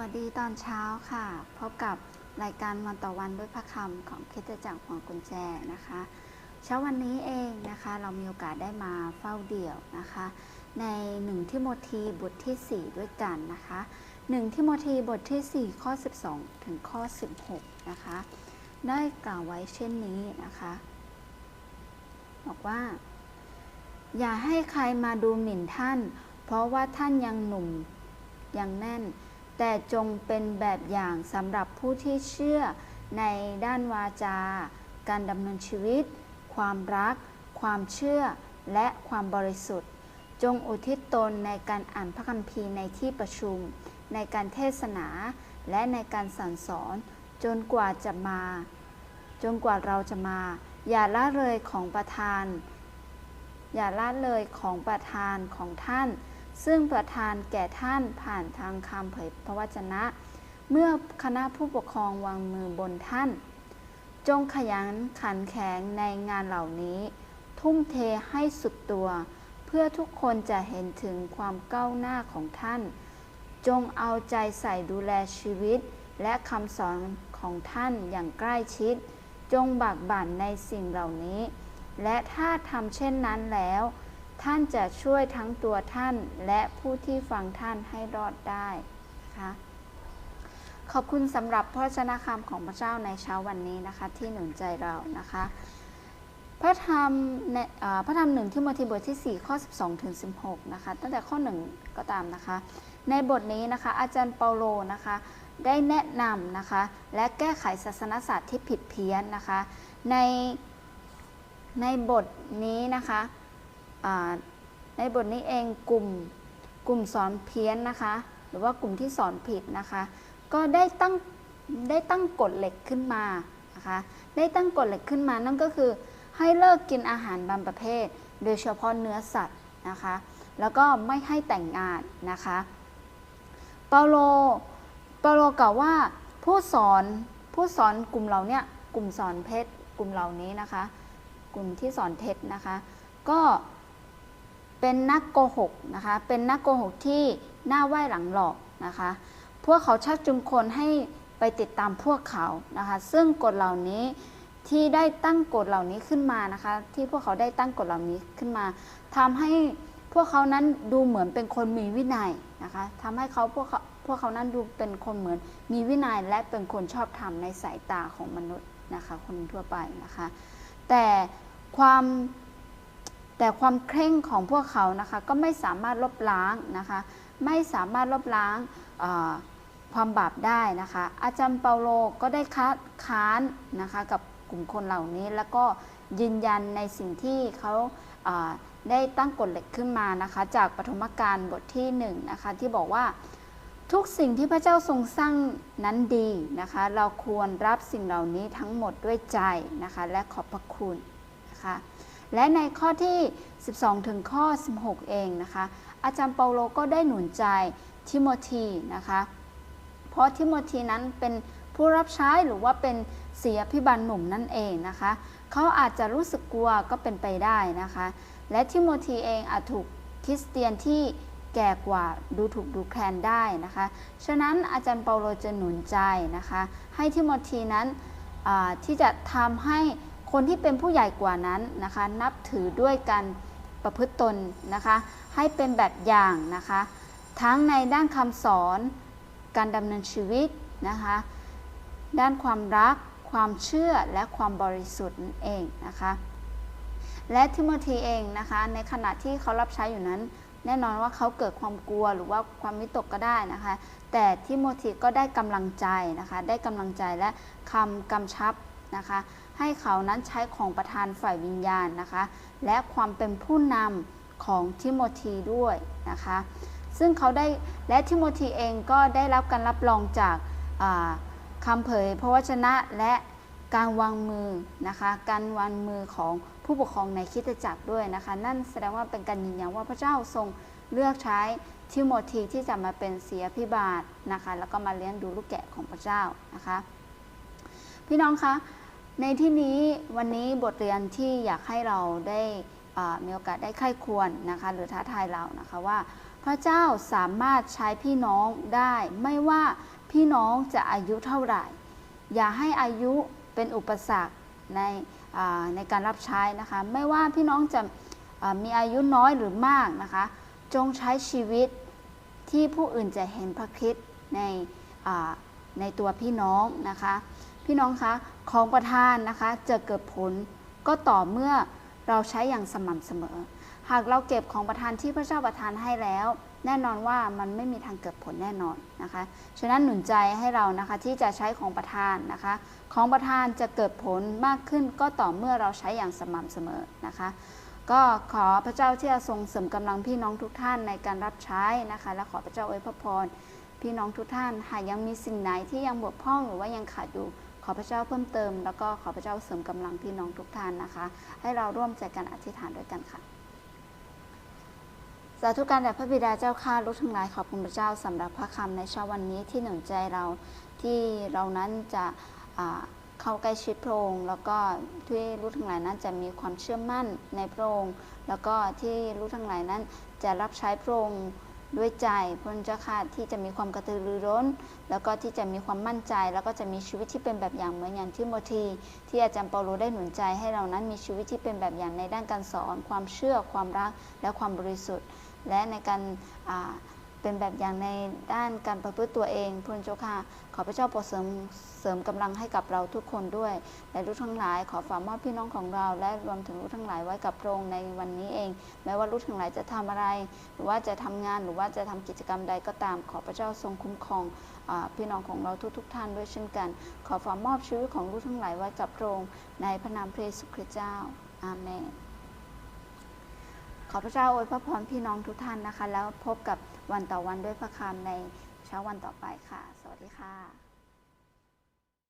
วัสดีตอนเช้าค่ะ พบกับรายการวันต่อวันด้วยพระคำของคิดจักรหัวกุญแจนะคะ เช้าวันนี้เองนะคะ เรามีโอกาสได้มาเฝ้าเดี่ยวนะคะ ในหนึ่งทิโมธีบทที่ 4 ด้วยกันนะคะหนึ่งทิโมธีบทที่ 4 ข้อ 12 ถึงข้อ 16 นะคะ ได้กล่าวไว้เช่นนี้นะคะ บอกว่า อย่าให้ใครมาดูหมิ่นท่าน เพราะว่าท่านยังหนุ่มยังแน่น แต่จงเป็นแบบอย่างสำหรับผู้ที่เชื่อในด้านวาจา การดำเนินชีวิต ความรัก ความเชื่อ และความบริสุทธิ์ จงอุทิศตนในการอ่านพระคัมภีร์ในที่ประชุม ในการเทศนา และในการสั่งสอน จนกว่าจะมา จนกว่าเราจะมา อย่าละเลยของประธาน อย่าละเลยของประธานของท่าน ซึ่งประธานแก่ท่านผ่านทางคำเผยพระวจนะ เมื่อคณะผู้ปกครองวางมือบนท่าน จงขยันขันแข็งในงานเหล่านี้ ทุ่มเทให้สุดตัว เพื่อทุกคนจะเห็นถึงความก้าวหน้าของท่าน จงเอาใจใส่ดูแลชีวิต และคำสอนของท่านอย่างใกล้ชิด จงบากบั่นในสิ่งเหล่านี้ และถ้าทำเช่นนั้นแล้ว ท่านจะช่วยทั้งตัวท่านและผู้ที่ฟังท่านให้รอดได้นะคะขอบคุณสำหรับพระวจนะคำของพระเจ้าในเช้าวันนี้นะคะที่หนุนใจเรานะคะ พระธรรมในพระธรรมหนึ่งที่มธีบทที่ 4 ข้อ 12ถึง16 นะคะ ตั้งแต่ข้อ 1 ก็ตามนะคะ ในบทนี้นะคะ อาจารย์เปาโลนะคะได้แนะนำนะคะ และแก้ไขศาสนศาสตร์ที่ผิดเพี้ยนนะคะ ในในบทนี้นะคะ ในบทนี้เองกลุ่มกลุ่มสอนเพี้ยนนะคะ หรือว่ากลุ่มที่สอนผิดนะคะ ก็ได้ตั้งได้ตั้งกฎเหล็กขึ้นมานะคะได้ตั้งกฎเหล็กขึ้นมานั่นก็คือ ให้เลิกกินอาหารบางประเภท โดยเฉพาะเนื้อสัตว์นะคะ แล้วก็ไม่ให้แต่งงานนะคะเปาโลเปาโลกล่าวว่าผู้สอนผู้สอนกลุ่มเราเนี่ยกลุ่มสอนเพชรกลุ่มเหล่านี้นะคะ กลุ่มที่สอนเท็จนะคะ ก็ เป็นนักโกหกนะคะ เป็นนักโกหกที่หน้าไหว้หลังหลอกนะคะ พวกเขาชักจูงคนให้ไปติดตามพวกเขานะคะ ซึ่งกฎเหล่านี้ที่ได้ตั้งกฎเหล่านี้ขึ้นมานะคะ ที่พวกเขาได้ตั้งกฎเหล่านี้ขึ้นมาทำให้พวกเขานั้นดูเหมือนเป็นคนมีวินัยนะคะทำให้เขาพวกเขาพวกเขานั้นดูเป็นคนเหมือนมีวินัยและเป็นคนชอบธรรมในสายตาของมนุษย์นะคะ คนทั่วไปนะคะ แต่ความ แต่ความเคร่งของพวกเขานะคะก็ไม่สามารถลบล้างนะคะไม่สามารถลบล้างความบาปได้นะคะ อาจารย์เปาโลก็ได้คัดค้านนะคะกับกลุ่มคนเหล่านี้แล้วก็ยืนยันในสิ่งที่เขาเอ่อได้ตั้งกฎเหล็กขึ้นมานะคะ จากปฐมกาลบทที่1นงนะคะที่บอกว่าทุกสิ่งที่พระเจ้าทรงสร้างนั้นดีนะคะ เราควรรับสิ่งเหล่านี้ทั้งหมดด้วยใจนะคะ และขอบพระคุณนะคะ และในข้อที่ 12 ถึงข้อ 16 เองนะคะ อาจารย์เปาโลก็ได้หนุนใจทิโมธีนะคะ เพราะทิโมธีนั้นเป็นผู้รับใช้หรือว่าเป็นเสียพิบันหนุ่มนั่นเองนะคะ เขาอาจจะรู้สึกกลัวก็เป็นไปได้นะคะ และทิโมธีเองอาจถูกคริสเตียนที่แก่กว่าดูถูกดูแคลนได้นะคะ ฉะนั้นอาจารย์เปาโลจะหนุนใจนะคะ ให้ทิโมธีนั้นที่จะทำให้ คนที่เป็นผู้ใหญ่กว่านั้นนะคะ นับถือด้วยกันประพฤติตนนะคะ ให้เป็นแบบอย่างนะคะ ทั้งในด้านคำสอน การดำเนินชีวิตนะคะ ด้านความรัก ความเชื่อและความบริสุทธิ์นั่นเองนะคะ และทิโมธีเองนะคะ ในขณะที่เขารับใช้อยู่นั้น แน่นอนว่าเขาเกิดความกลัวหรือว่าความวิตกก็ได้นะคะ แต่ทิโมธีก็ได้กำลังใจนะคะ ได้กำลังใจและคำกำชับนะคะ ให้เขานั้นใช้ของประธานฝ่ายวิญญาณนะคะ และความเป็นผู้นำของทิโมธีด้วยนะคะ ซึ่งเขาได้และทิโมธีเองก็ได้รับการรับรองจากาคำเผยพระวจนะและการวางมือนะคะ การวางมือของผู้ปกครองในคิตจักรด้วยนะคะ นั่นแสดงว่าเป็นการยืนยันว่าพระเจ้าทรงเลือกใช้ทิโมธีที่จะมาเป็นเสียพิบาลนะคะ แล้วก็มาเลี้ยงดูลูกแกะของพระเจ้านะคะ พี่น้องคะ ในที่นี้วันนี้บทเรียนที่อยากให้เราได้มีโอกาสได้ไข้ควรนะคะหรือท้าทายเรานะคะว่า พระเจ้าสามารถใช้พี่น้องได้ ไม่ว่าพี่น้องจะอายุเท่าไหร่ อย่าให้อายุเป็นอุปสรรคในในการรับใช้นะคะไม่ว่าพี่น้องจะมีอายุน้อยหรือมากนะคะจงใช้ชีวิตที่ผู้อื่นจะเห็นพระคริสต์ในในตัวพี่น้องนะคะ พี่น้องคะของประทานนะคะจะเกิดผลก็ต่อเมื่อเราใช้อย่างสม่ำเสมอ หากเราเก็บของประทานที่พระเจ้าประทานให้แล้ว แน่นอนว่ามันไม่มีทางเกิดผลแน่นอนนะคะ ฉะนั้นหนุนใจให้เรานะคะที่จะใช้ของประทานนะคะ ของประทานจะเกิดผลมากขึ้นก็ต่อเมื่อเราใช้อย่างสม่ำเสมอนะคะก็ขอพระเจ้าที่จะทรงเสริมกำลังพี่น้องทุกท่านในการรับใช้นะคะ และขอพระเจ้าอวยพระพรพี่น้องทุกท่าน หากยังมีสิ่งไหนที่ยังบกพร่องหรือว่ายังขาดอยู่ ขอพระเจ้าเพิ่มเติม แล้วก็ขอพระเจ้าเสริมกำลังพี่น้องทุกท่านนะคะ ให้เราร่วมใจกันอธิษฐานด้วยกันค่ะสาธุการแด่พระบิดาเจ้าข้าลูกทั้งหลายขอบคุณพระเจ้าสำหรับพระคำในเช้าวันนี้ที่หนุนใจเราที่เรานั้นจะเข้าใกล้ชิดพระองค์แล้วก็ที่ลูกทั้งหลายนั้นจะมีความเชื่อมั่นในพระองค์แล้วก็ที่ลูกทั้งหลายนั้นจะรับใช้พระองค์ ด้วยใจพระเจ้าค่ะที่จะมีความกระตือรือร้น แล้วก็ที่จะมีความมั่นใจ แล้วก็จะมีชีวิตที่เป็นแบบอย่างเหมือนอย่างที่โมที ที่อาจารย์เปาโลได้หนุนใจให้เรานั้นมีชีวิตที่เป็นแบบอย่างในด้านการสอน ความเชื่อความรักและความบริสุทธิ์ และในการ เป็นแบบอย่างในด้านการประพฤติตัวเองพระเจ้าค่ะ ขอพระเจ้าโปรดเสริมเสริมกำลังให้กับเราทุกคนด้วย และลูกทั้งหลาย ขอฝากมอบพี่น้องของเรา และรวมถึงลูกทั้งหลายไว้กับพระองค์ในวันนี้เอง แม้ว่าลูกทั้งหลายจะทำอะไร หรือว่าจะทำงานหรือว่าจะทำกิจกรรมใดก็ตาม ขอพระเจ้าทรงคุ้มครองอพี่น้องของเราทุกๆทท่านด้วยเช่นกัน ขอฝากมอบชีวิตของลูกทั้งหลายไว้กับพระองค์ในพระนามพระเยซูคริสต์เจ้า อาเมน ขอพระเจ้าอวยพระพรพี่น้องทุกท่านนะคะ แล้วพบกับ วันต่อวันด้วยพระคำในเช้าวันต่อไปค่ะ สวัสดีค่ะ